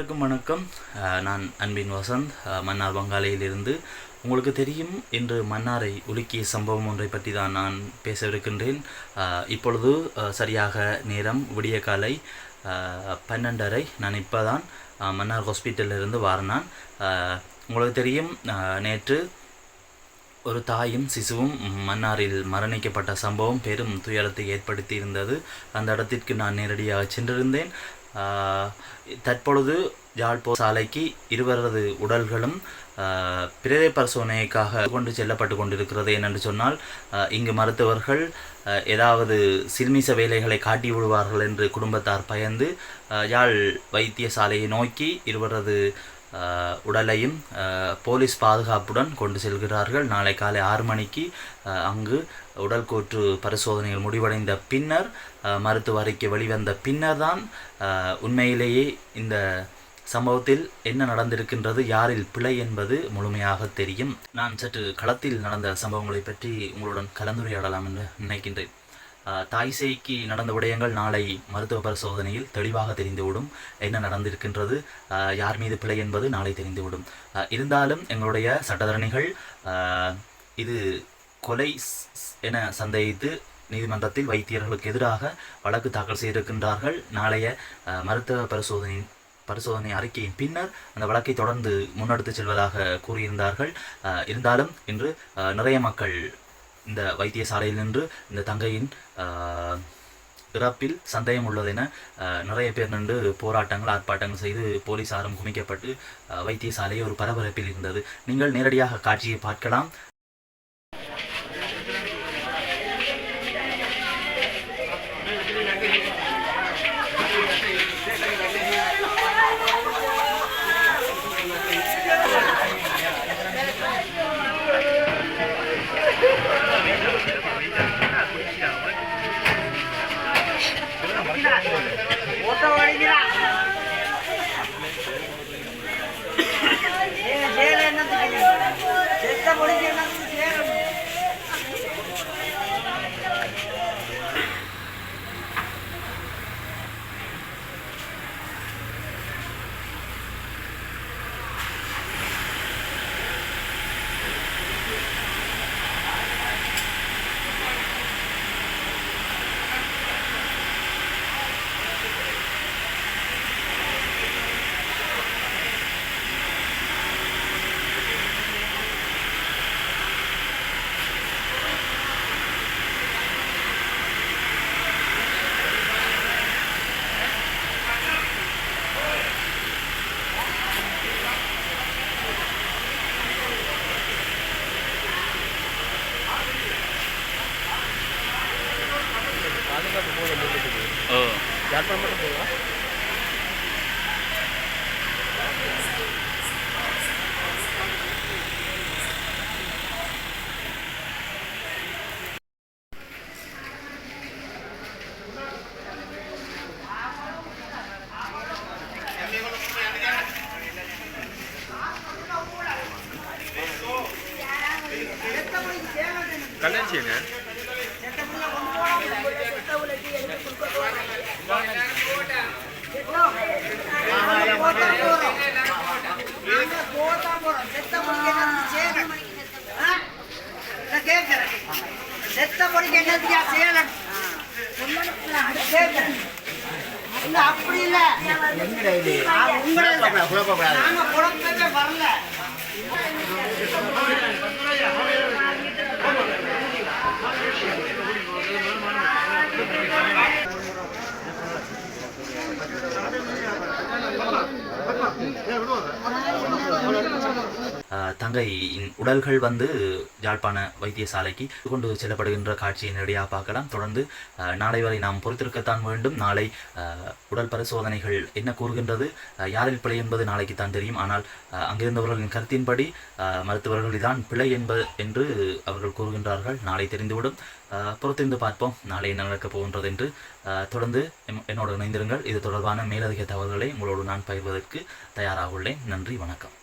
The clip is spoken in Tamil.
அனைவருக்கும் வணக்கம். நான் அன்பின் வசந்த் மன்னார் வங்காளையிலிருந்து உங்களுக்கு தெரியும் இன்று மன்னாரை உலுக்கிய சம்பவம் ஒன்றை பற்றி தான் நான் பேசவிருக்கின்றேன். இப்பொழுது சரியாக நேரம் விடிய காலை பன்னெண்டரை. நான் இப்போ தான் மன்னார் ஹாஸ்பிட்டலிருந்து வாரினான் உங்களுக்கு தெரியும் நேற்று ஒரு தாயும் சிசுவும் மன்னாரில் மரணிக்கப்பட்ட சம்பவம் பெரும் துயரத்தை ஏற்படுத்தி இருந்தது அந்த இடத்திற்கு நான் நேரடியாக சென்றிருந்தேன். தற்பொழுது யாழ்ப்போ சாலைக்கு இருவரது உடல்களும் பிரேத பரிசோதனைக்காக கொண்டு செல்லப்பட்டு கொண்டிருக்கிறது என்னென்று சொன்னால் இங்கு மருத்துவர்கள் ஏதாவது சில்மிச வேலைகளை காட்டி விடுவார்கள் என்று குடும்பத்தார் பயந்து யாழ் யாழ் வைத்தியசாலையை நோக்கி இருவரது உடலையும் போலீஸ் பாதுகாப்புடன் கொண்டு செல்கிறார்கள். நாளை காலை ஆறு மணிக்கு அங்கு உடல் கூற்று பரிசோதனைகள் முடிவடைந்த பின்னர் மருத்துவ அறிக்கை வெளிவந்த பின்னர் தான் உண்மையிலேயே இந்த சம்பவத்தில் என்ன நடந்திருக்கின்றது யாரில் பிழை என்பது முழுமையாக தெரியும். நான் சற்று களத்தில் நடந்த சம்பவங்களை பற்றி உங்களுடன் கலந்துரையாடலாம் என்று நினைக்கின்றேன். தாய்சேய்க்கு தாய் நடந்த விடயங்கள் நாளை மருத்துவ பரிசோதனையில் தெளிவாக தெரிந்துவிடும். என்ன நடந்திருக்கின்றது? யார் மீது பிழை என்பது நாளை தெரிந்துவிடும். இருந்தாலும் எங்களுடைய சட்டத்தரணிகள் இது கொலை என சந்தேகித்து நீதிமன்றத்தில் வைத்தியர்களுக்கு எதிராக வழக்கு தாக்கல் செய்திருக்கின்றார்கள். நாளைய மருத்துவ பரிசோதனை பரிசோதனை அறிக்கையின் பின்னர் அந்த வழக்கை தொடர்ந்து முன்னெடுத்து செல்வதாக கூறியிருந்தார்கள். இருந்தாலும் இன்று நிறைய மக்கள் இந்த வைத்தியசாலையில் நின்று இந்த தங்கையின் ஆஹ், இறப்பில் சந்தேகம் உள்ளதென நிறைய பேர் நின்று போராட்டங்கள் ஆர்ப்பாட்டங்கள் செய்து போலீசாரும் குமிக்கப்பட்டு ஆஹ், வைத்தியசாலை ஒரு பரபரப்பில் இருந்தது. நீங்கள் நேரடியாக காட்சியை பார்க்கலாம். யாழ்ப்பாணம் மட்டும் போகுதா கல்யாணம் செய்யுங்க செத்த பொடிக்கு என்னத்துக்கு சேலம் அப்படி இல்ல உங்களை நாங்க குழப்பமே வரல. தங்கையின் உடல்கள் வந்து யாழ்ப்பாண வைத்தியசாலைக்கு கொண்டு செல்லப்படுகின்ற காட்சியை நேரடியாக பார்க்கலாம். தொடர்ந்து நாளை வரை நாம் பொறுத்திருக்கத்தான் வேண்டும். நாளை உடல் பரிசோதனைகள் என்ன கூறுகின்றது யாரில் பிழை என்பது நாளைக்கு தான் தெரியும். ஆனால் அங்கிருந்தவர்களின் கருத்தின்படி ஆஹ், பிழை என்பது என்று அவர்கள் கூறுகின்றார்கள். நாளை தெரிந்துவிடும். பொறுத்திருந்து பார்ப்போம். நாளை என்ன நடக்கப் போகின்றது என்று. தொடர்ந்து எம்- என்னோடு இணைந்திருங்கள். இது தொடர்பான மேலதிக தகவல்களை உங்களோடு நான் பகிர்வதற்கு தயாராக உள்ளேன். நன்றி வணக்கம்.